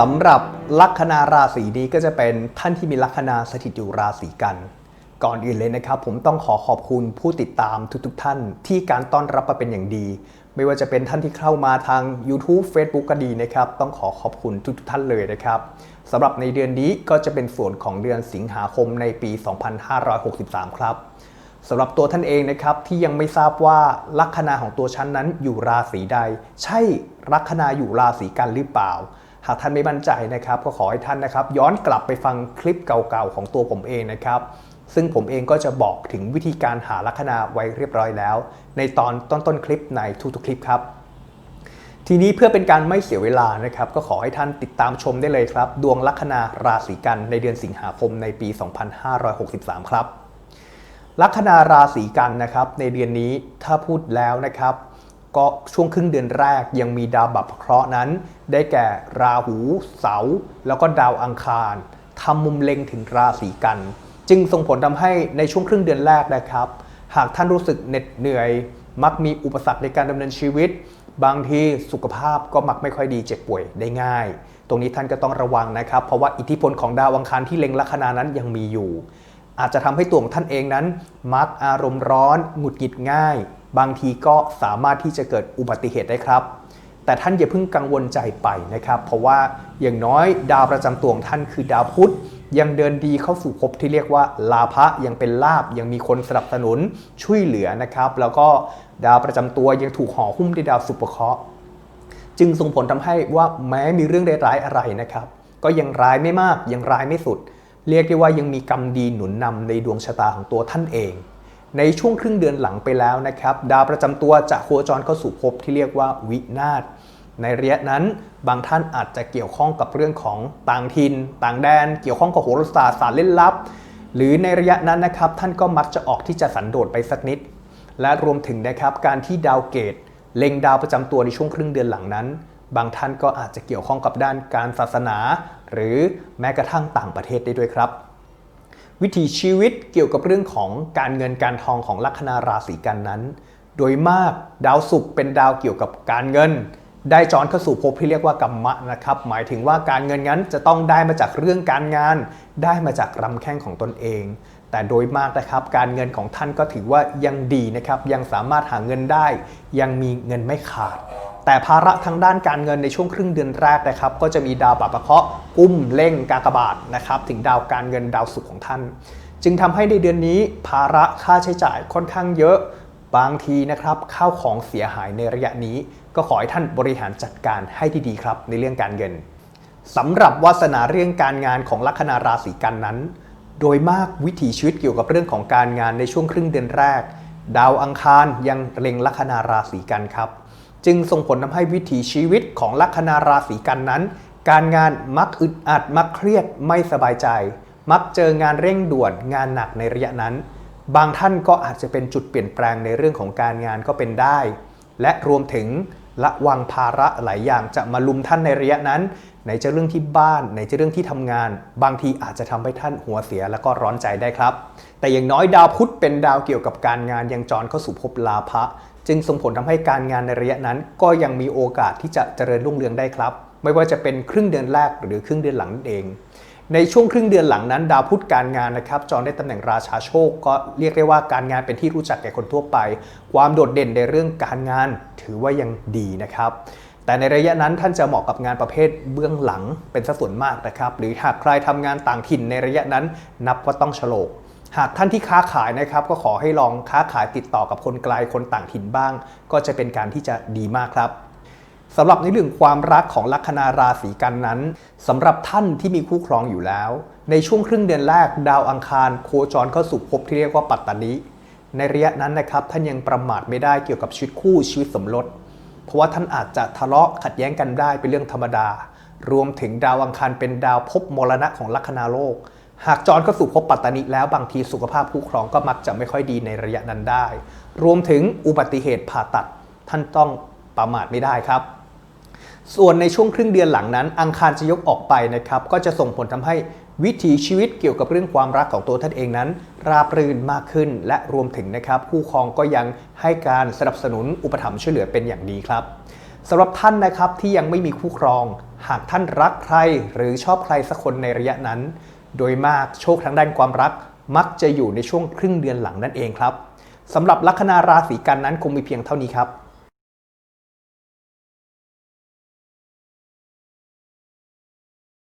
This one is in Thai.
สำหรับลัคนาราศีนี้ก็จะเป็นท่านที่มีลัคนาสถิตอยู่ราศีกัน ก่อนอื่นเลยนะครับ ผมต้องขอขอบคุณผู้ติดตามทุกๆทท่านที่การต้อนรับมาเป็นอย่างดี ไม่ว่าจะเป็นท่านที่เข้ามาทาง YouTube Facebook ก็ดีนะครับ ต้องขอขอบคุณทุกๆท่านเลยนะครับสำหรับในเดือนนี้ก็จะเป็นส่วนของเดือนสิงหาคมในปี 2563 ครับสำหรับตัวท่านเองนะครับที่ยังไม่ทราบว่าลัคนาของตัวชั้นนั้นอยู่ราศีใด ใช่ลัคนาอยู่ราศีกันหรือเปล่า หากท่านไม่มั่นใจนะครับ ก็ขอให้ท่านนะครับย้อนกลับไปฟังคลิปเก่าๆของตัวผมเองนะครับ ซึ่งผมเองก็จะบอกถึงวิธีการหาลัคนาไว้เรียบร้อยแล้ว ในตอนต้นๆคลิปในทุกๆคลิปครับทีนี้เพื่อเป็นการไม่เสียเวลานะครับ ก็ขอให้ท่านติดตามชมได้เลยครับ ดวงลัคนาราศีกันในเดือนสิงหาคมในปี 2563 ครับ ลัคนาราศีกันนะครับ ในเดือนนี้ถ้าพูดแล้วนะครับ ก็ช่วงครึ่งเดือนแรกยังมีดาวบัพเคราะห์นั้น ได้แก่ราหู เสาร์แล้วก็ดาวอังคารทำมุมเล็งถึงราศีกัน จึงส่งผลทำให้ในช่วงครึ่งเดือนแรกนะครับ หากท่านรู้สึกเหน็ดเหนื่อย มักมีอุปสรรคในการดำเนินชีวิต บางทีสุขภาพก็มักไม่ค่อยดีเจ็บป่วยได้ง่าย ตรงนี้ท่านก็ต้องระวังนะครับ เพราะว่าอิทธิพลของดาวอังคารที่เล็งลัคนานั้นยังมีอยู่ อาจจะทำให้ตัวของท่านเองนั้น มักอารมณ์ร้อนหงุดหงิดง่าย บางทีก็สามารถที่จะเกิดอุบัติเหตุได้ครับ แต่ท่านอย่าเพิ่งกังวลใจไปนะครับ เพราะว่าอย่างน้อยดาวประจำตัวของท่านคือดาวพุธยังเดินดีเข้าสู่ภพที่เรียกว่าลาภะยังเป็นลาบยังมีคนสนับสนุนช่วยเหลือนะครับ แล้วก็ดาวประจำตัวยังถูกห่อหุ้มด้วยดาวสุปเคราะห์จึงส่งผลทำให้ว่าแม้มีเรื่องร้ายๆอะไรนะครับ ก็ยังร้ายไม่มากยังร้ายไม่สุด เรียกได้ว่ายังมีกรรมดีหนุนนำในดวงชะตาของตัวท่านเอง ในช่วงครึ่งเดือนหลังไปแล้วนะครับดาวประจำตัวจะโคจรเข้าสู่ภพที่เรียกว่าวินาศในระยะนั้นบางท่านอาจจะเกี่ยวข้องกับเรื่องของต่างถิ่นต่างแดน เกี่ยวข้องกับโหราศาสตร์ศาสตร์เล่นลับ หรือในระยะนั้นนะครับท่านก็มักจะออกที่จะสันโดษไปสักนิด และรวมถึงนะครับการที่ดาวเกตเล็งดาวประจำตัวในช่วงครึ่งเดือนหลังนั้น บางท่านก็อาจจะเกี่ยวข้องกับด้านการศาสนา หรือแม้กระทั่งต่างประเทศได้ด้วยครับ วิถีชีวิตเกี่ยวกับเรื่องของการเงินการทองของลัคนาราศีกันนั้น โดยมากดาวศุกร์เป็นดาวเกี่ยวกับการเงิน ได้จรเข้าสู่ภพที่เรียกว่ากรรมะนะครับ หมายถึงว่าการเงินนั้นจะต้องได้มาจากเรื่องการงาน ได้มาจากรำแข้งของตนเอง แต่โดยมากนะครับการเงินของท่านก็ถือว่ายังดีนะครับ ยังสามารถหาเงินได้ ยังมีเงินไม่ขาด แต่ภาระทางด้านการเงินในช่วงครึ่งเดือนแรกนะครับ ก็จะมีดาวปรับประเคาะกุ้มเล่งกากบาทนะครับ ถึงดาวการเงินดาวสุขของท่าน จึงทำให้ในเดือนนี้ภาระค่าใช้จ่ายค่อนข้างเยอะบางทีนะครับข้าวของเสียหายในระยะนี้ ก็ขอให้ท่านบริหารจัดการให้ดีๆครับ ในเรื่องการเงินสำหรับวาสนาเรื่องการงานของลัคนาราศีกันนั้น โดยมากวิถีชีวิตเกี่ยวกับเรื่องของการงานในช่วงครึ่งเดือนแรก ดาวอังคารยังเล็งลัคนาราศีกันครับ จึงส่งผลทำให้วิถีชีวิตของลัคนาราศีกันนั้น การงานมักอึดอัดมักเครียดไม่สบายใจ มักเจองานเร่งด่วนงานหนักในระยะนั้น บางท่านก็อาจจะเป็นจุดเปลี่ยนแปลงในเรื่องของการงานก็เป็นได้ และรวมถึงละวังภาระหลายอย่างจะมาลุมท่านในระยะนั้นไหนจะเรื่องที่บ้านไหนจะเรื่องที่ทำงาน บางทีอาจจะทำให้ท่านหัวเสียแล้วก็ร้อนใจได้ครับ แต่อย่างน้อยดาวพุธเป็นดาวเกี่ยวกับการงานยังจรเข้าสู่ภพลาภะ จึงส่งผลทำให้การงานในระยะนั้น ก็ยังมีโอกาสที่จะเจริญรุ่งเรืองได้ครับ ไม่ว่าจะเป็นครึ่งเดือนแรกหรือครึ่งเดือนหลังนั่นเอง ในช่วงครึ่งเดือนหลังนั้น ดาวพุธการงานนะครับจรได้ตำแหน่งราชาโชค ก็เรียกได้ว่าการงานเป็นที่รู้จักแก่คนทั่วไป ความโดดเด่นในเรื่องการงาน ถือว่ายังดีนะครับแต่ในระยะนั้นท่านจะเหมาะกับงานประเภทเบื้องหลังเป็นสัดส่วนมากนะครับ หรือหากใครทำงานต่างถิ่นในระยะนั้น นับว่าต้องฉลก หากท่านที่ค้าขายนะครับก็ขอให้ลองค้าขายติดต่อกับคนไกลคนต่างถิ่นบ้าง ก็จะเป็นการที่จะดีมากครับสำหรับในเรื่องความรักของลัคนาราศีกันนั้นสำหรับท่านที่มีคู่ครองอยู่แล้ว ในช่วงครึ่งเดือนแรกดาวอังคารโคจรเข้าสู่ภพที่เรียกว่าปัตตานิในระยะนั้นนะครับท่านยังประมาทไม่ได้เกี่ยวกับชีวิตคู่ชีวิตสมรสเพราะว่าท่านอาจจะทะเลาะขัดแย้งกันได้เป็นเรื่องธรรมดา รวมถึงดาวอังคารเป็นดาวภพมรณะของลัคนาโลก หากจรเข้าสู่ภพปัตตานิแล้วบางทีสุขภาพคู่ครองก็มักจะไม่ค่อยดีในระยะนั้นได้ รวมถึงอุบัติเหตุผ่าตัดท่านต้องประมาทไม่ได้ครับ ส่วนในช่วงครึ่งเดือนหลังนั้น อังคารจะยกออกไปนะครับ ก็จะส่งผลทำให้วิถีชีวิตเกี่ยวกับเรื่องความรักของตัวท่านเองนั้น ราบรื่นมากขึ้น และรวมถึงนะครับคู่ครองก็ยังให้การสนับสนุนอุปถัมภ์ช่วยเหลือเป็นอย่างดีครับสำหรับท่านนะครับที่ยังไม่มีคู่ครอง หากท่านรักใครหรือชอบใครสักคนในระยะนั้น โดยมากโชคทางด้านความรักมักจะอยู่ในช่วงครึ่งเดือนหลังนั่นเองครับสำหรับลัคนาราศีกันนั้นคงมีเพียงเท่านี้ครับ